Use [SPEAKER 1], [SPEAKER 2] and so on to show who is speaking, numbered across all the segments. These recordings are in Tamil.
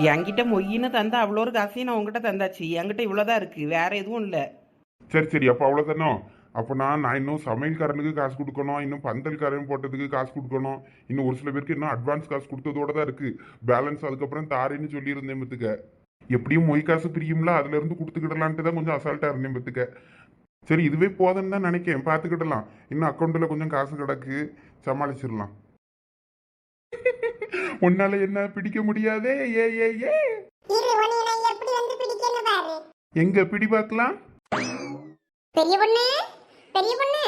[SPEAKER 1] என்கிட்ட மொய்யின்னு தந்தா அவ்வளோ ஒரு காசையும் நான் உங்ககிட்ட தந்தாச்சு. என்கிட்ட இவ்வளோதான் இருக்கு. வேற எதுவும் இல்லை.
[SPEAKER 2] சரி சரி. அப்போ அவ்வளோதானோ அப்போ நான் நான் இன்னும் சமையல்காரனுக்கு காசு கொடுக்கணும். இன்னும் பந்தல்காரன் போட்டதுக்கு காசு கொடுக்கணும். இன்னும் ஒரு சில பேருக்கு இன்னும் அட்வான்ஸ் காசு கொடுத்ததோட தான் இருக்கு. பேலன்ஸ் அதுக்கப்புறம் தாரேன்னு சொல்லியிருந்தேன் பத்துக்க. எப்படியும் மொய் காசு பிரியும்ல? அதுல இருந்து கொடுத்துக்கிடலான்ட்டு தான் கொஞ்சம் அசால்ட்டா இருந்தேன் பத்துக்க. சரி இதுவே போதும்னு தான் நினைக்கேன். பார்த்துக்கிடலாம் இன்னும் அக்கௌண்ட்டில் கொஞ்சம் காசு கிடக்கு. சமாளிச்சிடலாம். உன்னால என்ன பிடிக்க முடியாதே? ஏ ஏ ஏ.
[SPEAKER 3] இரு உன்னை நான் எப்படி வந்து பிடிக்கன்னு பாரு.
[SPEAKER 2] எங்க பிடி பார்க்கலாம்?
[SPEAKER 3] பெரிய பொண்ணு? பெரிய பொண்ணு?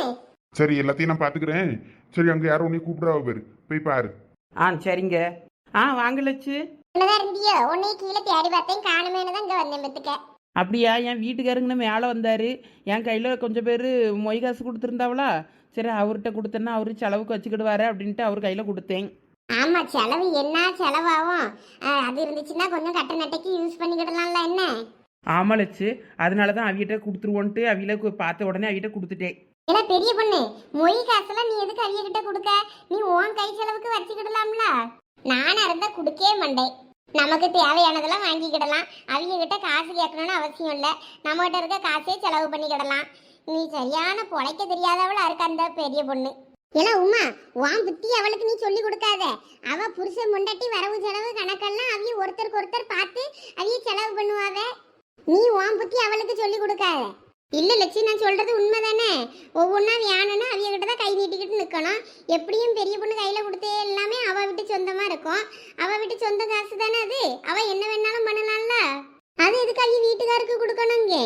[SPEAKER 2] சரி எல்லாத்தையும் நான் பார்த்துக்கிறேன் சரி அங்கே யாரும் உன்னை கூப்பிடுறா பேரு. போய் பாரு.
[SPEAKER 1] ஆ சரிங்க. ஆ வாங்க லட்சு.
[SPEAKER 3] இருந்தியோ உன்னை கீழே தேடி பார்த்தேன். காணுமேனு தான் இங்க வந்தேன் பத்துக்க
[SPEAKER 1] அப்படியா? என் வீட்டுக்காரங்கன்னு மேலே வந்தார். என் கையில் கொஞ்சம் பேர் மொய் காசு கொடுத்துருந்தாவளா? சரி அவர்கிட்ட கொடுத்தேன்னா அவர் செலவுக்கு வச்சுக்கிடுவாரு அப்படின்ட்டு அவர் கையில் கொடுத்தேன்.
[SPEAKER 3] ஆமா செலவு என்ன செலவாகும்? அது இருந்துச்சுன்னா கொஞ்சம் கட்ட நட்டைக்கு யூஸ் பண்ணிக்கிடலாம்ல என்ன?
[SPEAKER 1] ஆமாம் லட்சு. அதனால தான் அவிகிட்ட கொடுத்துருவோன்ட்டு அவியில பார்த்த உடனே அவிகிட்ட கொடுத்துட்டேன்.
[SPEAKER 3] ஏன்னா பெரிய பொண்ணு மொய் காசெல்லாம் நீ எதுக்கு அவிய கிட்ட கொடுக்க? நீ உன் கை செலவுக்கு வச்சுக்கிடலாம்ல. நானா இருந்தா கொடுக்கவே மாட்டேன். நமக்கு தேவையானதெல்லாம் வாங்கிக்கிடலாம். அவங்க கிட்ட காசு கேட்கணும்னு அவசியம் இல்லை. நம்மகிட்ட இருக்க காசே செலவு பண்ணிக்கிடலாம். நீ சரியான பொழைக்க தெரியாதவளா இருக்க அந்த பெரிய பொண்ணு. எல்லாம் உமா உன் புத்தி அவளுக்கு நீ சொல்லி கொடுக்காத. அவ புருஷன் முண்டாட்டி வரவு செலவு கணக்கெல்லாம் அவிய ஒருத்தருக்கு ஒருத்தர் பார்த்து அவிய செலவு பண்ணுவாவ. நீ உன் புத்தி அவளுக்கு சொல்லி கொடுக்காத. இல்ல லட்சுமி நான் சொல்றது உண்மைதானே? ஒவ்வொன்றா வியானனா அவிய கிட்ட தான் கை நீட்டிக்கிட்டு நிற்கணும் எப்படியும் பெரிய பொண்ணு கையில கொடுத்தே எல்லாமே அவ வீட்டு சொந்தமா இருக்கும். அவ வீட்டு சொந்த காசு தானே அது? அவ என்ன வேணாலும் பண்ணலாம்ல? அது எதுக்கு அவிய வீட்டுக்காருக்கு கொடுக்கணுங்க?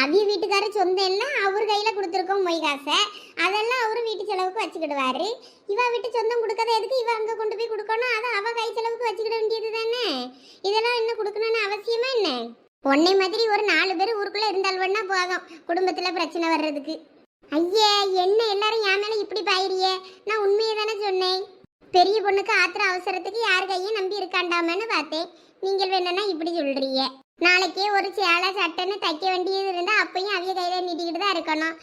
[SPEAKER 3] அவிய வீட்டுக்கார சொந்தம் எல்லாம் அவர் கையில் கொடுத்துருக்கோம் மொய் காசை அதெல்லாம் அவர் வீட்டு செலவுக்கு வச்சுக்கிடுவாரு. இவா வீட்டு சொந்தம் கொடுக்கறது எதுக்கு இவ அங்கே கொண்டு போய் கொடுக்கணும்? அதை அவ கை செலவுக்கு வச்சுக்கிட வேண்டியது தானே? இதெல்லாம் என்ன கொடுக்கணும்னு அவசியமா என்ன? உன்னை மாதிரி ஒரு நாலு பேர் ஊருக்குள்ள இருந்தால்வன்னா போதும். குடும்பத்தில் பிரச்சனை வர்றதுக்கு. ஐயே என்ன எல்லாரும் என் மேலே இப்படி பாயிரியே நான் உண்மையை தானே சொன்னேன். பெரிய பொண்ணுக்கு ஆத்திர அவசரத்துக்கு யார் கையும் நம்பி இருக்காண்டாமன்னு பார்த்தேன். நீங்கள் வேணும்னா இப்படி சொல்கிறீங்க நாளைக்கே ஒரு சேலை சட்டைன்னு தைக்க வேண்டியது இருந்தால் அப்பயும் அவிய கையில நீட்டிக்கிட்டு தான் இருக்கணும்.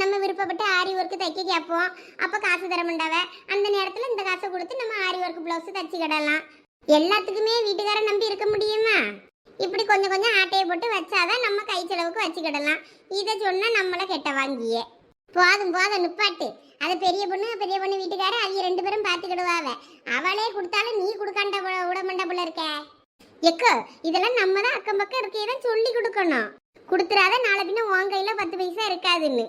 [SPEAKER 3] நம்ம விருப்பப்பட்டு ஆரி ஒர்க்கு தைக்க கேட்போம். அப்போ காசு தர மாட்டாவ? அந்த நேரத்தில் இந்த காசை கொடுத்து நம்ம ஆரி ஒர்க் பிளவுஸ் தைச்சிக்கிடலாம் எல்லாத்துக்குமே வீட்டுக்கார நம்பி இருக்க முடியுமா? இப்படி கொஞ்சம் கொஞ்சம் ஆட்டையை போட்டு வச்சாதான் நம்ம கை செலவுக்கு வச்சுக்கிடலாம் இதை சொன்னால் நம்மளை கெட்ட வாங்கியே. போதும் போதும் நிப்பாட்டு. அது பெரிய பொண்ணு பெரிய பொண்ணு வீட்டுக்கார அவங்க ரெண்டு பேரும் பார்த்துக்கிடுவாவ. அவளே கொடுத்தாலும் நீ கொடுக்காண்ட விட மாட்டா போல இருக்க. எக்கோ இதெல்லாம் நம்ம தான் அக்கம் பக்கம் இருக்கையதான் சொல்லி கொடுக்கணும். கொடுத்துறாத நாளை பின்ன உன் கையில பத்து பைசா இருக்காதுன்னு.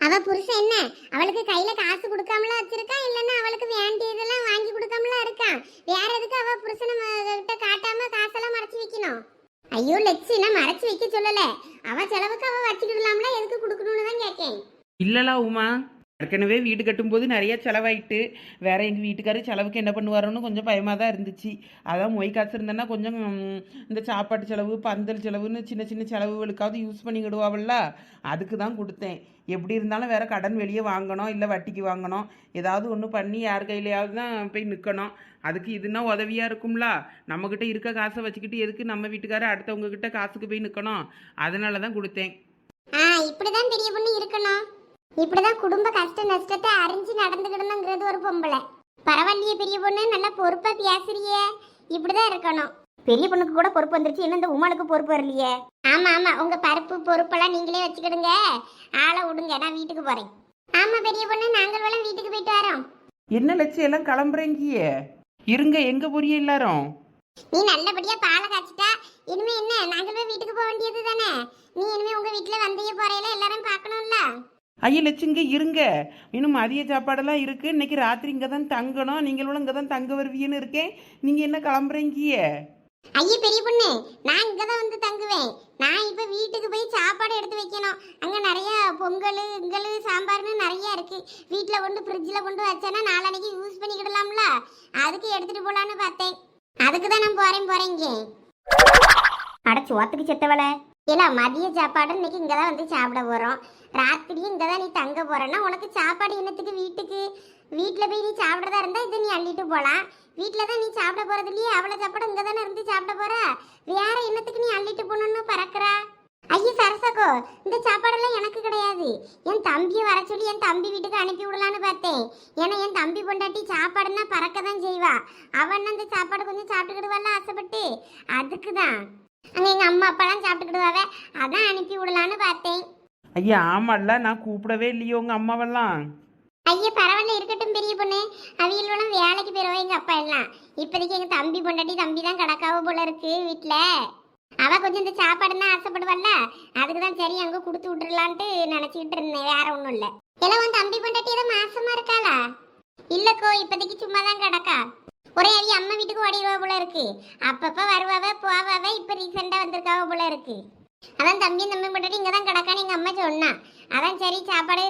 [SPEAKER 3] அவ புருஷன் என்ன? அவளுக்கு கையில காசு கொடுக்காமலா வச்சிருக்கா? இல்லைன்னா அவளுக்கு வேண்டியதெல்லாம் வாங்கி கொடுக்காமலா இருக்கான் வேற எதுக்கு அவ புருஷனை கிட்ட காட்டாம காசெல்லாம் மறைச்சு வைக்கணும்? ஐயோ லட்சு நான் மறைச்சு வைக்க சொல்லல. அவ செலவுக்கு அவ வச்சுக்கிடலாம்ல எதுக்கு கொடுக்கணும்னு தான் கேட்கேன்
[SPEAKER 1] இல்லலா உமா. ஏற்கனவே வீடு கட்டும்போது நிறைய செலவாயிட்டு வேறு எங்கள் வீட்டுக்காரர் செலவுக்கு என்ன பண்ணுவாரோன்னு கொஞ்சம் பயமாக தான் இருந்துச்சு. அதான் மொய் காசு இருந்தேன்னா கொஞ்சம் இந்த சாப்பாட்டு செலவு பந்தல் செலவுன்னு சின்ன சின்ன செலவுகளுக்காவது யூஸ் பண்ணிக்கிடுவாவில்ல அதுக்கு தான் கொடுத்தேன். எப்படி இருந்தாலும் வேறு கடன் வெளியே வாங்கணும் இல்லை வட்டிக்கு வாங்கணும். ஏதாவது ஒன்று பண்ணி யார் கையிலையாவது தான் போய் நிற்கணும் அதுக்கு இதுனா உதவியாக இருக்கும்ல? நம்மக்கிட்ட இருக்க காசை வச்சுக்கிட்டு எதுக்கு நம்ம வீட்டுக்காரர் அடுத்தவங்கக்கிட்ட காசுக்கு போய் நிற்கணும் அதனால தான் கொடுத்தேன்.
[SPEAKER 3] ஆ இப்படிதான் பெரிய பொண்ணு இருக்கணும். இப்படிதான் குடும்ப கஷ்ட நஷ்டத்தை அறிஞ்சு நடந்துக்கிடணுங்கிறது ஒரு பொம்பளை. பரவாயில்லையே பெரிய பொண்ணு நல்லா பொறுப்பா பேசுறியே. இப்படிதான் இருக்கணும். பெரிய பொண்ணுக்கு கூட பொறுப்பு வந்துருச்சு இன்னும் இந்த உமாளுக்கு பொறுப்பு வரலையே. ஆமா ஆமா உங்க பருப்பு பொறுப்பெல்லாம் நீங்களே வச்சுக்கிடுங்க. ஆளை விடுங்க நான் வீட்டுக்கு போறேன். ஆமா பெரிய பொண்ணு நாங்கள் வேலை வீட்டுக்கு போயிட்டு வரோம்.
[SPEAKER 1] என்ன லட்சம் எல்லாம் கிளம்புறேங்கியே. இருங்க எங்க போறிய எல்லாரும்?
[SPEAKER 3] நீ நல்லபடியா பாலை காய்ச்சிட்டா இனிமே என்ன நாங்கள் போய் வீட்டுக்கு போக வேண்டியது தானே நீ இனிமே உங்க வீட்டுல வந்தைய போறையில எல்லாரும் பார்க்கணும்ல?
[SPEAKER 1] ஐயா லட்சுங்க இருங்க. இன்னும் மதிய சாப்பாடெல்லாம் இருக்குது இன்னைக்கு ராத்திரி இங்கே தான் தங்கணும். நீங்களும் இங்கே தான் தங்க வருவீன்னு இருக்கேன். நீங்கள் என்ன கிளம்புறீங்க?
[SPEAKER 3] ஐயா பெரிய பொண்ணு நான் இங்கே தான் வந்து தங்குவேன். நான் இப்போ வீட்டுக்கு போய் சாப்பாடு எடுத்து வைக்கணும். அங்கே நிறைய பொங்கல் இங்கல் சாம்பார்னு நிறைய இருக்குது வீட்டில் கொண்டு ஃப்ரிட்ஜில் கொண்டு வச்சேன்னா நாளன்னைக்கு யூஸ் பண்ணிக்கிடலாம்ல. அதுக்கு எடுத்துகிட்டு போகலான்னு பார்த்தேன். அதுக்கு தான் நான் போகிறேன் போகிறேங்க அட ஓத்துக்கு செத்தவள ஏன்னா மதிய சாப்பாடு இன்னைக்கு இங்கே தான் வந்து சாப்பிட போகிறோம் ராத்திரி இங்கே தான் நீ தங்க போகிறேன்னா உனக்கு சாப்பாடு என்னத்துக்கு வீட்டுக்கு? வீட்டில் போய் நீ சாப்பிட்றதா இருந்தால் இதை நீ அள்ளிட்டு போகலாம் வீட்டில் தான் நீ சாப்பிட போகிறது இல்லையே அவ்வளோ சாப்பாடு இங்கே தானே இருந்து சாப்பிட போகிற வேற என்னத்துக்கு நீ அள்ளிட்டு போகணும்னு பறக்கிறா? ஐயோ சரசகோ இந்த சாப்பாடெல்லாம் எனக்கு கிடையாது. என் தம்பியை வர சொல்லி என் தம்பி வீட்டுக்கு அனுப்பி விடலான்னு பார்த்தேன். ஏன்னா என் தம்பி பொண்டாட்டி சாப்பாடுன்னா பறக்க தான் செய்வா. அவன் அந்த சாப்பாடு கொஞ்சம் சாப்பிட்டுக்கிடுவாள்ல ஆசைப்பட்டு? அதுக்கு தான் அங்கே எங்கள் அம்மா அப்பாலாம் சாப்பிட்டுக்கிடுவாவ? அதான் அனுப்பி விடலான்னு பார்த்தேன்.
[SPEAKER 1] ஐயா ஆமால்ல நான் கூப்பிடவே இல்லையோ உங்கள் அம்மாவெல்லாம்.
[SPEAKER 3] ஐயா பரவாயில்ல இருக்கட்டும் பெரிய பொண்ணு. அவியலும் வேலைக்கு போயிருவா எங்க அப்பா எல்லாம். இப்போதைக்கு எங்க தம்பி பொண்டாட்டி தம்பி தான் கிடக்காவ போல இருக்கு வீட்ல. அவ கொஞ்சம் இந்த சாப்பாடுன்னா ஆசைப்படுவல்ல அதுக்கு தான் சரி அங்க கொடுத்து விட்டுறலான்ட்டு நினைச்சிட்டு இருந்தேன். வேற ஒண்ணும் இல்ல. எல்லாம் உன் தம்பி பொண்டாட்டி ஏதோ மாசமா இருக்காளா? இல்லக்கோ இப்போதைக்கு சும்மா தான் கிடக்கா. ஒரே அவி அம்மா வீட்டுக்கு ஓடிடுவா போல இருக்கு. அப்பப்ப வருவாவ போவாவ இப்ப ரீசெண்டா வந்திருக்காவ போல இருக்கு. அதான் தம்பி தம்பி பொண்டாட்டி இங்க தான் கிடக்கான்னு எங்க அம்மா சொன்னா. அதான் சரி சாப்பாடு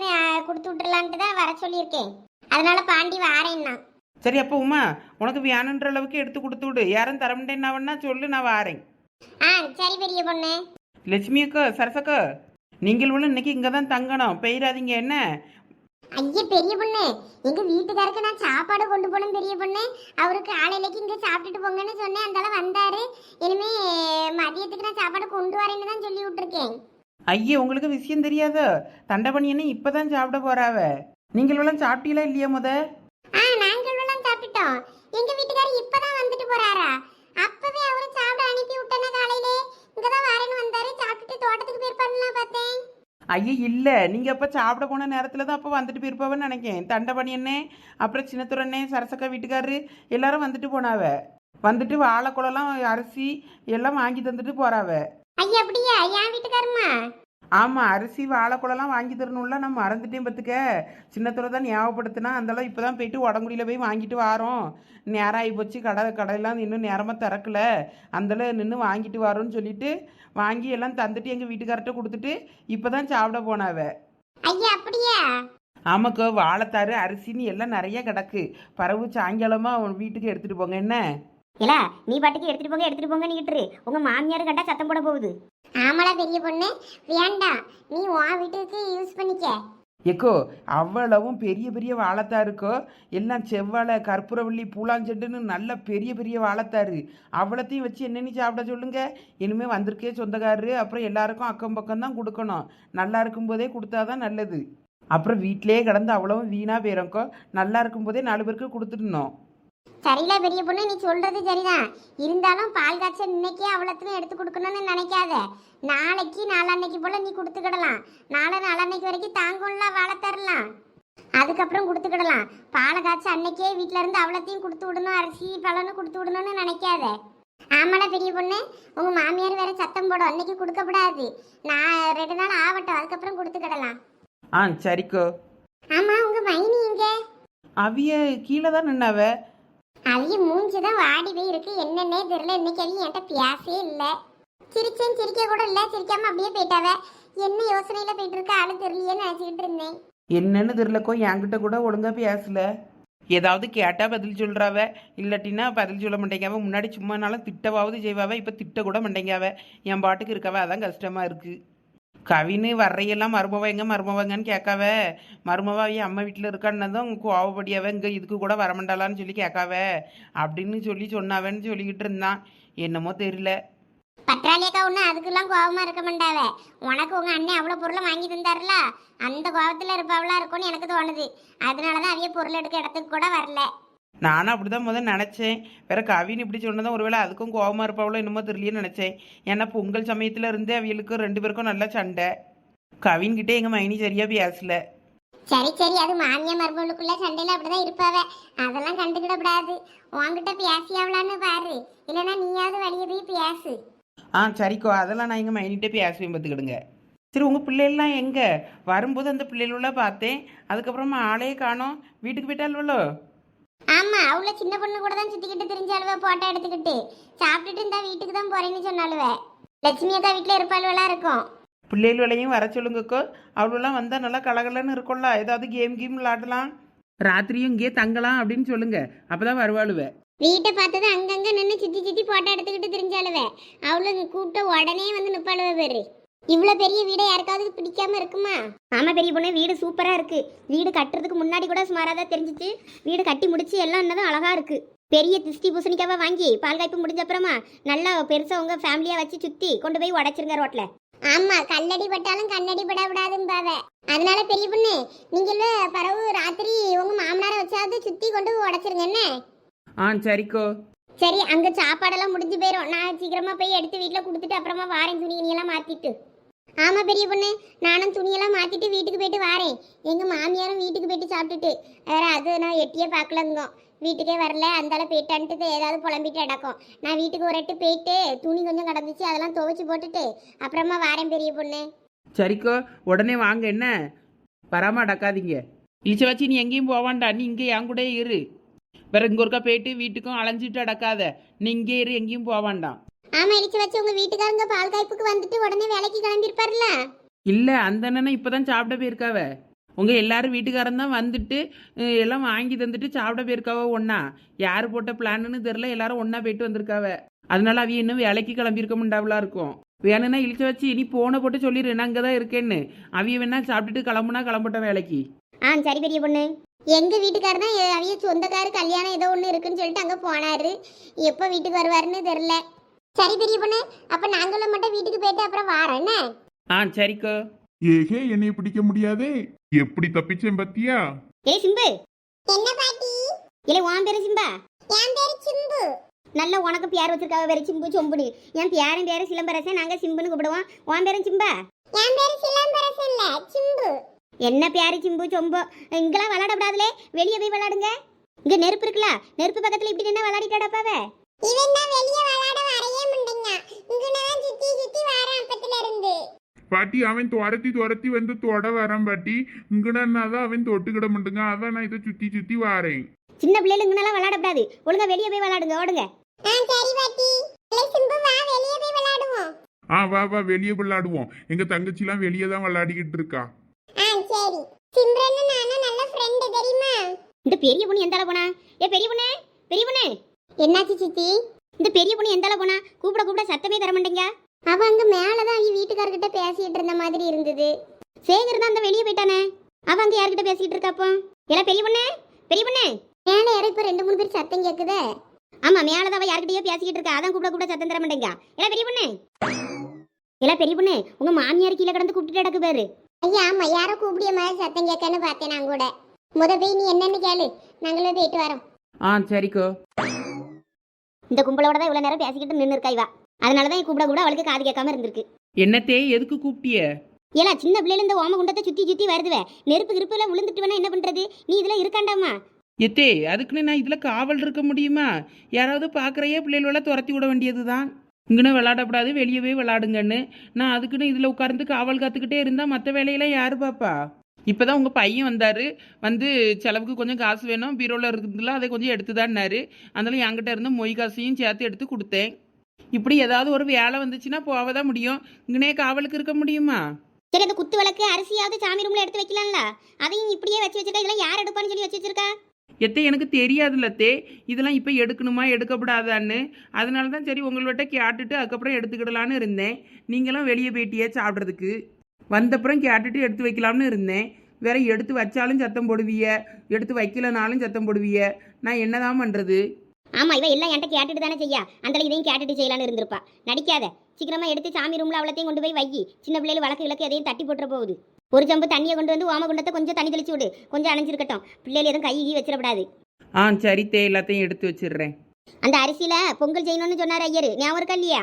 [SPEAKER 3] கொடுத்து விட்டுறலான்ட்டு தான் வர சொல்லியிருக்கேன். அதனால பாண்டி வாரேன்னா.
[SPEAKER 1] சரி அப்போ உமா உனக்கு வேணுன்ற அளவுக்கு எடுத்து கொடுத்து விடு. யாரும் தரமுட்டேன்னாவன்னா சொல்லு நான் வாரேன்.
[SPEAKER 3] ஆ சரி பெரிய பொண்ணு.
[SPEAKER 1] லட்சுமி அக்கா சரசக்கா நீங்களும் இன்னைக்கு இங்கே தான் தங்கணும். பெய்யாதீங்க என்ன?
[SPEAKER 3] ஐயா பெரிய பொண்ணு. எங்க வீட்டுக்காருக்கு நான் சாப்பாடு கொண்டு போகணும் பெரிய பொண்ணு. அவருக்கு காலையிலக்கு இங்க சாப்பிட்டுட்டு போங்கன்னு சொன்னேன். அந்தால வந்தாரு. இனிமே மதியத்துக்கு நான் சாப்பாடு கொண்டு வரேன்னு தான் சொல்லி விட்டுருக்கேன்.
[SPEAKER 1] ஐயே உங்களுக்கு விஷயம் தெரியாதோ? தண்டபணியன்னு இப்போ தான் சாப்பிட போறாவ. நீங்களும் சாப்பிட்டீங்களா இல்லையா முத?
[SPEAKER 3] ஆ நாங்கள் எல்லாம் சாப்பிட்டுட்டோம் எங்க வீட்டுக்காரர் இப்பதான் வந்துட்டு போறாரா? அப்பவே அவரு சாப்பிட அனுப்பி விட்டேன்னா காலையிலே. இங்கதான் வரேன்னு வந்தாரு. சாப்பிட்டுட்டு தோட்டத்துக்கு போயிருப்பாருன்னு பார்த்தேன்.
[SPEAKER 1] ஐயே இல்லை. நீங்கள் அப்போ சாப்பிட போன நேரத்தில் தான் அப்போ வந்துட்டு போயிருப்பாவன்னு நினைக்கேன். தண்டபணியண்ணே அப்புறம் சின்னத்துறண்ணே சரசக்கா வீட்டுக்காரரு எல்லாரும் வந்துட்டு போனாவ. வந்துட்டு வாழைக்குளம்லாம் அரிசி எல்லாம் வாங்கி தந்துட்டு போறாவ.
[SPEAKER 3] ஐயா அப்படியா? என் வீட்டுக்காரம்மா
[SPEAKER 1] ஆமாம் அரிசி வாழைக்குளம்லாம் வாங்கி தரணும்ல. நான் மறந்துட்டேன் பார்த்துக்க சின்னத்துறை தான் ஞாபகப்படுத்தினா அந்தளவு இப்போ தான் போயிட்டு உடங்குடியில் போய் வாங்கிட்டு வாரோம். நேரம் ஆகி போச்சு. கடை கடையெல்லாம் இன்னும் நேரமாக திறக்கல. அந்தளவு நின்று வாங்கிட்டு வரோன்னு சொல்லிட்டு வாங்கி எல்லாம் தந்துட்டு எங்கள் வீட்டுக்கார்ட்ட கொடுத்துட்டு இப்போ தான் சாப்பிட போனாவ.
[SPEAKER 3] ஐயா அப்படியா?
[SPEAKER 1] ஆமாக்கோ வாழைத்தாரு அரிசின்னு எல்லாம் நிறைய கிடக்கு. பறவு சாயங்காலமாக அவன் வீட்டுக்கு எடுத்துகிட்டு போங்க என்ன?
[SPEAKER 3] இல்ல நீ பாட்டுக்கு எடுத்துட்டு போங்க எடுத்துட்டு போங்க நீட்டு உங்க மாமியார் கண்டா சத்தம் போட போகுது. ஆமாடா பெரிய பொண்ணு. வேண்டாம். நீ உன் வீட்டுக்கு யூஸ் பண்ணிக்க.
[SPEAKER 1] எக்கோ அவ்வளவும் பெரிய பெரிய வாழைத்தாருக்கோ எல்லாம் செவ்வாழை கற்பூரவள்ளி பூலாஞ்செண்டுன்னு நல்ல பெரிய பெரிய வாழைத்தாரு அவ்வளோத்தையும் வச்சு என்னென்னு சாப்பிட சொல்லுங்க? இனிமேல் வந்திருக்கே சொந்தக்காரரு அப்புறம் எல்லாருக்கும் அக்கம் பக்கம் தான் கொடுக்கணும். நல்லா இருக்கும்போதே கொடுத்தாதான் நல்லது. அப்புறம் வீட்டிலேயே கிடந்து அவ்வளவும் வீணாக போயிடும்க்கோ நல்லா இருக்கும்போதே நாலு பேருக்கு கொடுத்துடணும்.
[SPEAKER 3] சரியில்ல பெரிய பொண்ணு நீ சொல்றது சரிதான். இருந்தாலும் பால் காய்ச்சல் இன்னைக்கே அவ்வளோத்தையும் எடுத்து கொடுக்கணும்னு நினைக்காத. நாளைக்கு நாளான்னைக்கு போல நீ கொடுத்துக்கிடலாம். நாளை நாளான்னைக்கு வரைக்கும் தாங்கும்ல வாழை தரலாம். அதுக்கப்புறம் கொடுத்துக்கிடலாம். பாலை காய்ச்சி அன்னைக்கே வீட்ல இருந்து அவ்வளோத்தையும் கொடுத்து விடணும். அரிசி பழம்னு கொடுத்து விடணும்னு நினைக்காத. ஆமாடா பெரிய பொண்ணு உங்க மாமியார் வேற சத்தம் போடும். அன்னைக்கு கொடுக்கப்படாது. நான் ரெண்டு நாள் ஆகட்டும் அதுக்கப்புறம் கொடுத்துக்கிடலாம்.
[SPEAKER 1] ஆ சரிக்கோ.
[SPEAKER 3] ஆமா உங்க மைனி எங்க?
[SPEAKER 1] அவிய கீழே தான் நின்னாவ.
[SPEAKER 3] அவிய மூஞ்சிதான் வாடி போய் இருக்கு. என்னன்னே தெரியல. இன்னைக்கு அவிய என்கிட்ட பேசவே இல்லை. சிரிச்சேன் சிரிக்க கூட இல்லை. சிரிக்காம அப்படியே போயிட்டாவ. என்ன யோசனையில போயிட்டு இருக்க ஆளு தெரியலையேன்னு நினைச்சுக்கிட்டு இருந்தேன்.
[SPEAKER 1] என்னன்னு தெரியலக்கோ. என்கிட்ட கூட ஒழுங்கா பேசல. ஏதாவது கேட்டா பதில் சொல்றாவ. இல்லாட்டினா பதில் சொல்ல மாட்டேங்காவ. முன்னாடி சும்மானாலும் திட்டவாவது செய்வாவ. இப்போ திட்ட கூட மாட்டேங்காவ. என் பாட்டுக்கு இருக்காவ. அதான் கஷ்டமா இருக்கு. கவின்னு வர்றையெல்லாம் மருமவ எங்க மருமவங்கன்னு கேட்காவ. மருமவாவி அம்மா வீட்டில் இருக்கான்னதும் கோவப்படியாவ இங்கே இதுக்கு கூட வரமாட்டாளான்னு சொல்லி கேட்காவ. அப்படின்னு சொல்லி சொன்னாவன்னு சொல்லிக்கிட்டு இருந்தான். என்னமோ தெரியல.
[SPEAKER 3] பற்றாளியக்கா ஒண்ணு அதுக்கெல்லாம் கோபமாக இருக்க மாட்டாவ. உனக்கு உங்கள் அண்ணன் அவ்வளோ பொருளை வாங்கி தந்தாருல? அந்த கோபத்தில் இருப்பவளாக இருக்கும்னு எனக்கு தோணுது. அதனால தான் அவிய பொருள் எடுக்க இடத்துக்கு கூட வரல.
[SPEAKER 1] நானும் அப்படிதான் முதல்ல நினச்சேன். வேற கவின் இப்படி சொன்னதும் ஒருவேளை அதுக்கும் கோவமா இருப்பாவளோ என்னமோ தெரியலையே நினச்சேன். ஏன்னா பொங்கல் சமயத்தில் இருந்தே அவியலுக்கும் ரெண்டு பேருக்கும் நல்ல சண்டை. கவின் கிட்டே எங்கள் மைனி சரியா பேசல.
[SPEAKER 3] சரி சரி அது மாமியா மருமகளுக்குள்ள சண்டையில அப்படிதான் இருப்பாவ. அதெல்லாம் கண்டுக்கிடப்படாது உன்கிட்ட பேசியாவலான்னு பாரு. இல்லைன்னா நீயாவது வெளியே போய் பேசு.
[SPEAKER 1] ஆ சரிக்கோ. அதெல்லாம் நான் எங்கள் மைனிகிட்டே பேசுவேன் பார்த்துக்கிடுங்க. சரி உங்கள் பிள்ளைகள்லாம் எங்கே? வரும்போது அந்த பிள்ளைகளெல்லாம் பார்த்தேன். அதுக்கப்புறமா ஆளே காணோம். வீட்டுக்கு போயிட்டால்வளோ
[SPEAKER 3] ஆமா அவ்வளோ சின்ன பொண்ணு கூட தான் சுத்திக்கிட்டு தெரிஞ்சாலுவ போட்டோ எடுத்துக்கிட்டு. சாப்பிட்டுட்டு இருந்தா வீட்டுக்கு தான் போறேன்னு சொன்னாலுவ லட்சுமி அக்கா வீட்டுல இருப்பாளுவெல்லாம் இருக்கும்.
[SPEAKER 1] பிள்ளைகளையும் வர சொல்லுங்கக்கோ. அவ்வளோலாம் வந்தால் நல்லா கலகலன்னு இருக்கும்ல. ஏதாவது கேம் கேம் விளாடலாம். ராத்திரியும் இங்கேயே தங்கலாம் அப்படின்னு சொல்லுங்க. அப்போ தான் வருவாளுவ.
[SPEAKER 3] வீட்டை பார்த்தது அங்கங்க நின்று சுத்தி சுத்தி போட்டோ எடுத்துக்கிட்டு தெரிஞ்சாலுவ அவளும் கூப்பிட்ட உடனே வந்து நிப்பாளுவ பேரு. இவ்வளோ பெரிய வீடை யாருக்காவது பிடிக்காம இருக்குமா? ஆமா பெரிய பொண்ணு வீடு சூப்பரா இருக்கு. வீடு கட்டுறதுக்கு முன்னாடி கூட சுமாராக தான் தெரிஞ்சிச்சு. வீடு கட்டி முடிச்சு எல்லாம் இன்னதும் அழகா இருக்கு. பெரிய திஷ்டி பூசணிக்காவை வாங்கி பால் காய்ப்பு முடிஞ்ச அப்புறமா நல்லா பெருசா உங்க ஃபேமிலியா வச்சு சுத்தி கொண்டு போய் உடைச்சிருங்க ரோட்ல. ஆமா கல்லடி பட்டாலும் கண்ணடி படக்கூடாதும்பாவ அதனால பெரிய பொண்ணு நீங்கள பரவு ராத்திரி உங்க மாமனாரை வச்சாவது சுத்தி கொண்டு உடைச்சிருங்க என்ன?
[SPEAKER 1] ஆ சரிக்கோ.
[SPEAKER 3] சரி அங்க சாப்பாடெல்லாம் முடிஞ்சு போயிடும் நான் சீக்கிரமா போய் எடுத்து வீட்டில் கொடுத்துட்டு அப்புறமா வாரேன் துணி மாத்திட்டு. ஆமா பெரிய பொண்ணு. நானும் துணியெல்லாம் மாத்திட்டு வீட்டுக்கு போயிட்டு வாரேன். எங்க மாமியாரும் வீட்டுக்கு போயிட்டு சாப்பிட்டுட்டு. வேற அது நான் எட்டியே பார்க்கலங்க. வீட்டுக்கே வரல. அந்தால போயிட்டான்ட்டு ஏதாவது புலம்பிட்டு அடக்கும் நான் வீட்டுக்கு ஒரு எட்டு போயிட்டு துணி கொஞ்சம் கிடந்துச்சு அதெல்லாம் துவைச்சு போட்டுட்டு அப்புறமா வாரேன் பெரிய பொண்ணு.
[SPEAKER 1] சரிக்கோ உடனே வாங்க என்ன? வராம அடக்காதீங்க இழிச்ச வச்சு நீ எங்கேயும் போவான்டா நீ இங்கே என் கூட இரு. வேற இங்க ஒருக்கா போயிட்டு வீட்டுக்கும் அலைஞ்சிட்டு அடக்காத நீ இங்கே இரு எங்கேயும் போவான்டாம்
[SPEAKER 3] ஆமா இடிச்சு வச்சு உங்க வீட்டுக்காரங்க பால் காய்ப்புக்கு வந்துட்டு உடனே வேலைக்கு கிளம்பியிருப்பார்ல
[SPEAKER 1] இல்ல அந்த அண்ணனை இப்பதான் சாப்பிட போயிருக்காவ. உங்க எல்லாரும் வீட்டுக்காரன் தான் வந்துட்டு அஹ், எல்லாம் வாங்கி தந்துட்டு சாப்பிட போயிருக்காவ ஒண்ணா? யாரு போட்ட பிளான்னு தெரியல எல்லாரும் ஒண்ணா போயிட்டு வந்திருக்காவ. அதனால அவிய இன்னும் வேலைக்கு கிளம்பியிருக்க முண்டாவலா இருக்கும். வேணும்னா இழிச்ச வச்சு இனி போனை போட்டு சொல்லிடு நான் அங்கதான் இருக்கேன்னு. அவிய வேணா சாப்பிட்டுட்டு கிளம்புனா கிளம்பட்டோம் வேலைக்கு.
[SPEAKER 3] ஆ சரி பெரிய பொண்ணு. எங்க வீட்டுக்காரர் தான் அவிய சொந்தக்காரு கல்யாணம் ஏதோ ஒண்ணு இருக்குன்னு சொல்லிட்டு அங்க போனாரு. எப்போ வீட்டுக்கு வருவாருன்னு தெரியல. சரி பெரிய பொண்ணு அப்ப நாங்களும் மட்டும் வீட்டுக்கு போயிட்டு அப்புறம் வாரோம் என்ன?
[SPEAKER 1] ஆ சரிக்கோ.
[SPEAKER 2] ஏகே என்னை பிடிக்க முடியாதே. எப்படி தப்பிச்சேன் பத்தியா?
[SPEAKER 3] ஏய் சிம்பு. என்ன பாட்டி? இல்ல உன் பேரு சிம்பா? என் பேரு சிம்பு. நல்ல உனக்கு பேர் வச்சிருக்காவ வேற சிம்பு சொம்புனு. என் பேரன் பேரு சிலம்பரசன் நாங்க சிம்புன்னு கூப்பிடுவோம். உன் பேரும் சிம்பா? என் பேரு சிலம்பரசன் இல்ல சிம்பு. என்ன பேரு சிம்பு சொம்பு? இங்கெல்லாம் விளையாட விடாதுலே வெளியே போய் விளையாடுங்க. இங்க நெருப்பு இருக்குல்ல நெருப்பு பக்கத்துல இப்படி என்ன விளையாடிட்டாடாப்பாவ இவன் தான் வெளியே விளையாட வரையே முண்டிங்க இங்க நான் சுத்தி சுத்தி வரேன் அப்பத்துல இருந்து.
[SPEAKER 2] பாட்டி அவன் துரத்தி துரத்தி வந்து தொட வரான் பாட்டி. இங்கடாதான் அவன் தொட்டுக்கிட மாட்டுங்க அதான் நான் இதை சுத்தி சுத்தி வாரேன்.
[SPEAKER 3] சின்ன பிள்ளைல இங்கெல்லாம் விளையாடக்கூடாது. ஒழுங்கா வெளியே போய் விளையாடுங்க ஓடுங்க. ஆ சரி பாட்டி. இல்லை சிம்பு வா வெளியே போய் விளையாடுவோம்.
[SPEAKER 2] ஆ வா வா வெளியே விளையாடுவோம். எங்க தங்கச்சிலாம் வெளியே தான் விளையாடிக்கிட்டு இருக்கா.
[SPEAKER 3] சரி. சிம்ரன் நானும் நல்ல ஃப்ரெண்ட் தெரியுமா? இந்த பெரிய பொண்ணு எந்தால போனா? ஏ பெரிய பொண்ணு பெரிய பொண்ணு. என்னாச்சு சித்தி? இந்த பெரிய பொண்ணு எந்தால போனா? கூப்பிட கூப்பிட சத்தமே தர மாட்டேங்க. அவ அங்க மேலதான் அவங்க வீட்டுக்காரர்கிட்ட பேசிட்டு இருந்த மாதிரி இருந்தது. சேகர் தான் அந்த வெளியே போயிட்டானே. அவ அங்க யார்கிட்ட பேசிட்டு இருக்காப்போ எல்லாம் பெரிய பொண்ணு பெரிய பொண்ணு. மேல யாரோ இப்ப ரெண்டு மூணு பேர் சத்தம் கேக்குதே. ஆமா மேலதான் அவ யார்கிட்டயோ பேசிக்கிட்டு இருக்கா. அதான் கூப்பிட கூப்பிட சத்தம் தர மாட்டேங்க. எல்லாம் பெரிய பொண்ணு. எல்லாம் பெரிய பொண்ணு உங்க மாமியார் கீழே கடந்து கூப்பிட்டு கிடக்கு பாரு. ஐயா ஆமா யாரோ கூப்பிடிய மாதிரி சத்தம் கேட்கன்னு பார்த்தேன் நான் கூட. முத போய் நீ என்னன்னு கேளு. நாங்களே போயிட்டு வரோம்.
[SPEAKER 1] ஆ சரிக்கோ.
[SPEAKER 3] இந்த கும்பலோட தான் இவ்வளவு நேரம் பேசிக்கிட்டு நின்று இருக்கா இவா. அதனால தான் கூப்பிட கூட அவளுக்கு காது கேட்காம இருந்திருக்கு.
[SPEAKER 1] என்னத்தே எதுக்கு கூப்பிட்டிய?
[SPEAKER 3] ஏலா சின்ன பிள்ளைல இந்த ஓம குண்டத்தை சுத்தி சுத்தி வருதுவே. நெருப்பு கிருப்புல விழுந்துட்டு வேணா என்ன பண்றது? நீ இதுல இருக்காண்டாமா?
[SPEAKER 1] எத்தே அதுக்குன்னு நான் இதில் காவல் இருக்க முடியுமா? யாராவது பார்க்குறையே பிள்ளைகள துரத்தி விட வேண்டியது தான் இங்கன்னு விளாடக்கூடாது வெளியே போய் விளாடுங்கன்னு. நான் அதுக்குன்னு இதில் உட்கார்ந்து காவல் காத்துக்கிட்டே இருந்தால் மற்ற வேலையெல்லாம் யார் பாப்பா? இப்போ தான் உங்கள் பையன் வந்தார். வந்து செலவுக்கு கொஞ்சம் காசு வேணும் பீரோவில் இருக்குதுல அதை கொஞ்சம் எடுத்து தான்னாரு அதனால் என்கிட்ட இருந்த மொய் காசையும் சேர்த்து எடுத்து கொடுத்தேன். இப்படி ஏதாவது ஒரு வேலை வந்துச்சுன்னா போக தான் முடியும். இங்கனே காவலுக்கு இருக்க முடியுமா?
[SPEAKER 3] சரி அந்த குத்து விளக்கு அரிசியாவது சாமி ரூம்ல எடுத்து வைக்கலாம்ல. அதையும் இப்படியே வச்சு வச்சிருக்கா? இதெல்லாம் யார் எடுப்பான்னு சொல்லி வச்சு வச்சிருக்கா?
[SPEAKER 1] எத்தை எனக்கு தெரியாதுல்ல தே. இதெல்லாம் இப்போ எடுக்கணுமா எடுக்கப்படாதான்னு. அதனால தான் சரி உங்கள்கிட்ட கேட்டுட்டு அதுக்கப்புறம் எடுத்துக்கிடலான்னு இருந்தேன். நீங்களும் வெளியே போயிட்டியே சாப்பிட்றதுக்கு? வந்தப்புறம் கேட்டுட்டு எடுத்து வைக்கலாம்னு இருந்தேன். வேற எடுத்து வச்சாலும் சத்தம் போடுவிய. எடுத்து வைக்கலனாலும் சத்தம் போடுவிய. நான் என்னதான் பண்ணுறது
[SPEAKER 3] ஆமா இவ எல்லாம் என்கிட்ட கேட்டுட்டு தானே செய்யா. அந்த இதையும் கேட்டுட்டு செய்யலாம்னு இருந்திருப்பா. நடிக்காத. சீக்கிரமா எடுத்து சாமி ரூம்ல அவ்வளோத்தையும் கொண்டு போய் வை சின்ன பிள்ளைகள் வழக்கு விளக்கு எதையும் தட்டி போட்டுற போகுது. ஒரு சம்பு தண்ணியை கொண்டு வந்து ஓம குண்டத்தை கொஞ்சம் தண்ணி தெளிச்சு விடு. கொஞ்சம் அணைஞ்சிருக்கட்டும். பிள்ளைகள் எதுவும் கை கீ வச்சிடக்கூடாது
[SPEAKER 1] ஆ சரி தே எல்லாத்தையும் எடுத்து வச்சிடுறேன்.
[SPEAKER 3] அந்த அரிசியில பொங்கல் செய்யணும்னு சொன்னார் ஐயரு. ஞாபகம் இருக்கா இல்லையா?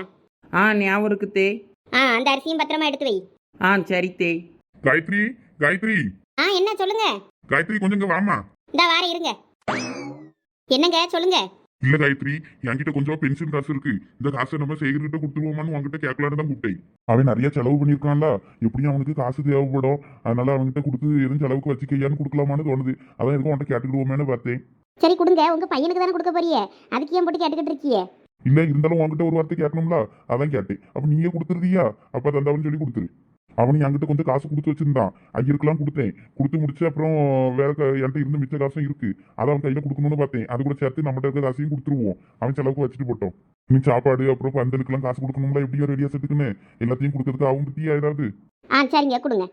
[SPEAKER 1] ஆ ஞாபகம் இருக்கு தே.
[SPEAKER 3] ஆ அந்த அரிசியும் பத்திரமா எடுத்து வை.
[SPEAKER 1] ஆ சரி தே.
[SPEAKER 2] காயத்ரி காயத்ரி.
[SPEAKER 3] ஆ என்ன சொல்லுங்க?
[SPEAKER 2] காயத்ரி கொஞ்சம் இங்க வாமா
[SPEAKER 3] இந்த வார இருங்க. என்னங்க சொல்லுங்க.
[SPEAKER 2] இல்ல காயத்ரி என்கிட்ட கொஞ்சம் பென்ஷன் காசு இருக்கு. இந்த காசை நம்ம சேகர்கிட்ட கொடுத்துருவோமான்னு உங்ககிட்ட கேட்கலான்னு தான் கூப்பிட்டேன். அவன் நிறைய செலவு பண்ணியிருக்கான்ல. எப்படியும் அவனுக்கு காசு தேவைப்படும். அதனால அவன்கிட்ட கொடுத்து எதுவும் செலவுக்கு வச்சுக்கையான்னு கொடுக்கலாமான்னு தோணுது. அதான் எதுக்கும் அவன்கிட்ட கேட்டுக்கிடுவோமேனு பார்த்தேன்.
[SPEAKER 3] சரி கொடுங்க. உங்க பையனுக்கு தானே கொடுக்க போறியே? அதுக்கு ஏன் போட்டு கேட்டுக்கிட்டு இருக்கியே?
[SPEAKER 2] இல்ல இருந்தாலும் உன்கிட்ட ஒரு வார்த்தை கேட்கணும்ல? அதான் கேட்டேன். அப்ப நீயே கொடுத்துருதியா? அப்ப தந்தாவன்னு சொல்லி கொடுத்துரு. அவனையும் என்கிட்ட கொஞ்சம் காசு கொடுத்து வச்சிருந்தான் ஐயருக்கெல்லாம் கொடுத்தேன். கொடுத்து முடிச்சு அப்புறம் வேற க- என்கிட்ட இருந்த மிச்ச காசும் இருக்கு. அதை அவன் கையில கொடுக்கணும்னு பார்த்தேன். அது கூட சேர்த்து நம்மகிட்ட இருக்க காசையும் கொடுத்துருவோம். அவன் செலவுக்கு வச்சுட்டு போட்டோம். நீ சாப்பாடு அப்புறம் பந்தலுக்குலாம் காசு கொடுக்கணும்ல? எப்படியோ ரெடியா செட்டுக்குன்னு எல்லாத்தையும் கொடுக்கறதுக்கு அவங்க பத்தியா ஏதாவது?
[SPEAKER 3] ஆ சரிங்க கொடுங்க.